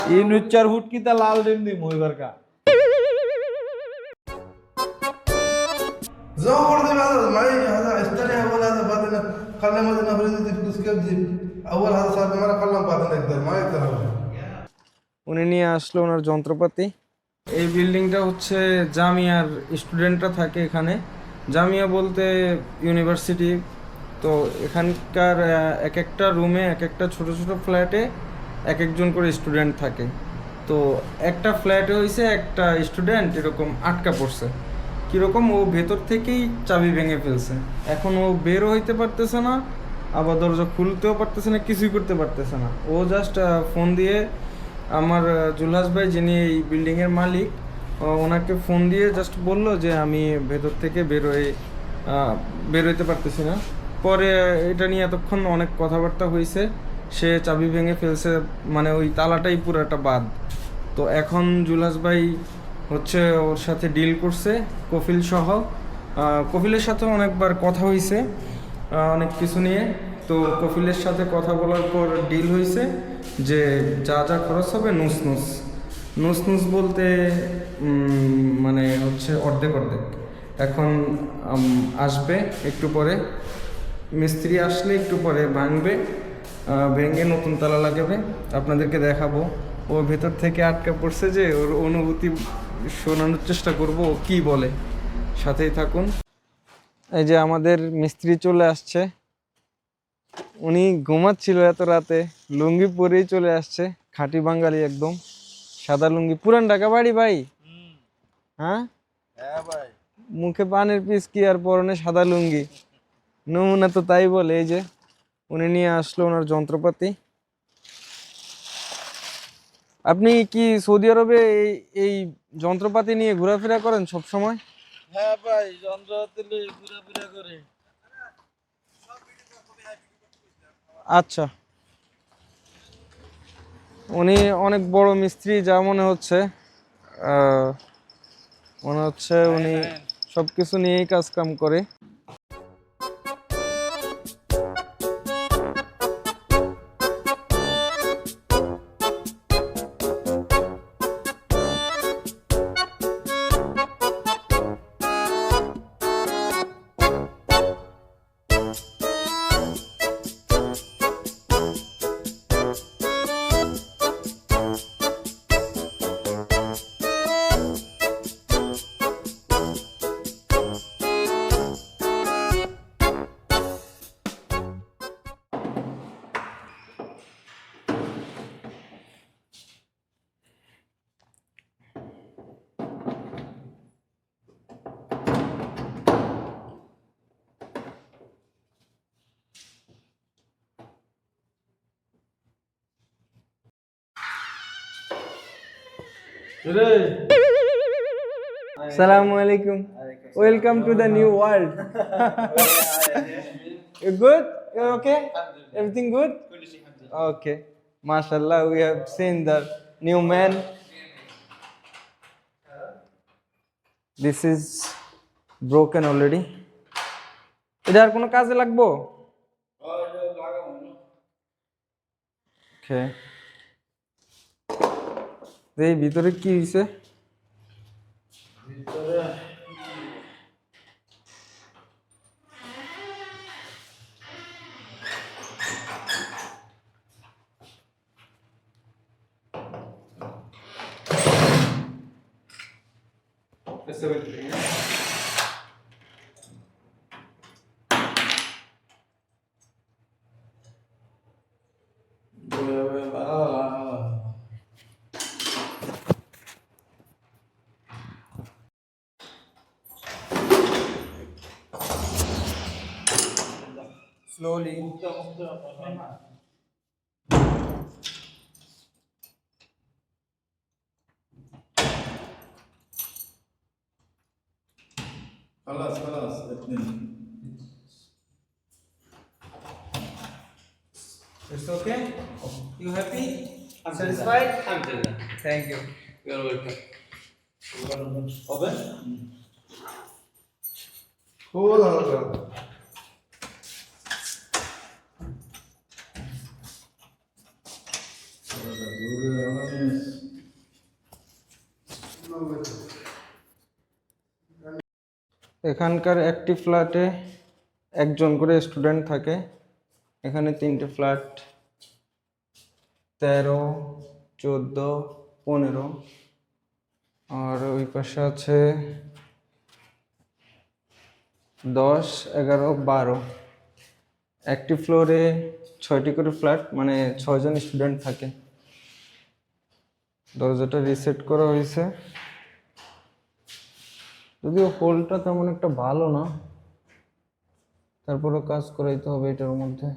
এই নুচ্চার হুটকিতা লাল ডিম দিম হইবার কা زود هذا معي هذا اشتري اول هذا بعدين خلي مثلا نفرض تفلوس كيف تجيب اول هذا صار بمره خلهم بعدين يقدر ما يقدر هو উনি নিয়ে আসলো ওনার যন্ত্রপাতি এই বিল্ডিংটা হচ্ছে জামিয়ার স্টুডেন্টরা থাকে এখানে জামিয়া বলতে ইউনিভার্সিটি তো এখানকার আহ, এক একটা রুমে এক একটা ছোট ছোট ফ্ল্যাটে এক একজন করে স্টুডেন্ট থাকে। তো একটা ফ্ল্যাটে হয়েছে একটা স্টুডেন্ট এরকম আটকা পড়ছে। কীরকম ও ভেতর থেকেই চাবি ভেঙে ফেলছে। এখন ও বেরও হইতে পারতেছে না, আবার দরজা খুলতেও পারতেছে না, কিছুই করতে পারতেছে না। ও জাস্ট ফোন দিয়ে আমার জুলহাস ভাই যিনি এই বিল্ডিংয়ের মালিক ওনাকে ফোন দিয়ে জাস্ট বলল যে আমি ভেতর থেকে বেরোয় বেরোইতে পারতেছি না। পরে এটা নিয়ে এতক্ষণ অনেক কথাবার্তা হয়েছে সে চাবি ভেঙে ফেলছে মানে ওই তালাটাই পুরাটা বাদ তো এখন জুলহাস ভাই হচ্ছে ওর সাথে ডিল করছে, কফিল সহ। কফিলের সাথে অনেকবার কথা হয়েছে অনেক কিছু নিয়ে। তো কফিলের সাথে কথা বলার পর ডিল হয়েছে যে যা যা খরচ হবে নুস নুস। নুস নুস বলতে মানে হচ্ছে অর্ধেক অর্ধেক। এখন আসবে একটু পরে। মিস্ত্রি আসলে একটু পরে ভাঙবে। ভেঙে নতুন তালা লাগাবে। আপনাদেরকে দেখাবো। ও ভেতর থেকে আটকা পড়ছে যে ওর অনুভূতি শোনানোর চেষ্টা করব ও কী বলে। সাথেই থাকুন। এই যে আমাদের মিস্ত্রি চলে আসছে। উনি ঘুমাচ্ছিল এত রাতে। লুঙ্গি পরেই চলে আসছে। খাঁটি বাঙালি একদম। সাদা লুঙ্গি। পুরান ঢাকা বাড়ি ভাই? হ্যাঁ? মুখে পানের পিস কি আর পরনে সাদা লুঙ্গি? নমুনা তো তাই বলে এই যে। উনি নিয়ে আসলো ওনার যন্ত্রপাতি। আপনি কি সৌদি আরবে এই এই যন্ত্রপাতি নিয়ে ঘোরাফেরা করেন সব সময় হ্যাঁ ভাই যন্ত্র তুলে ঘুরাফেরা করে। আচ্ছা। উনি অনেক বড় মিস্ত্রি যা মনে হচ্ছে মনে হচ্ছে উনি সবকিছু নিয়েই কাজ কাম করে। রে Assalamu alaikum. Welcome to the new world. you good? You're okay? Everything good? Okay. MashaAllah, we have seen the new man. This is broken already. এটা আর কোনো কাজে লাগবো Okay. এই ভিতরে কি হয়েছে slowly خلاص خلاص اثنين It's okay? You happy? Satisfied? Alhamdulillah. Thank you. You're welcome. হবে هو هذا এখানকার একটি ফ্ল্যাটে একজন করে স্টুডেন্ট থাকে। এখানে তিনটে ফ্ল্যাট তেরো, চোদ্দ, পনেরো। আর ওই পাশে আছে দশ, এগারো, বারো। একটি ফ্লোরে ছয়টি করে ফ্ল্যাট মানে ছজন স্টুডেন্ট থাকে। দরজাটা রিসেট করা হয়েছে। যদিও হোলটা তেমন একটা ভালো না তারপরেও কাজ করাইতে হবে এটার মধ্যে।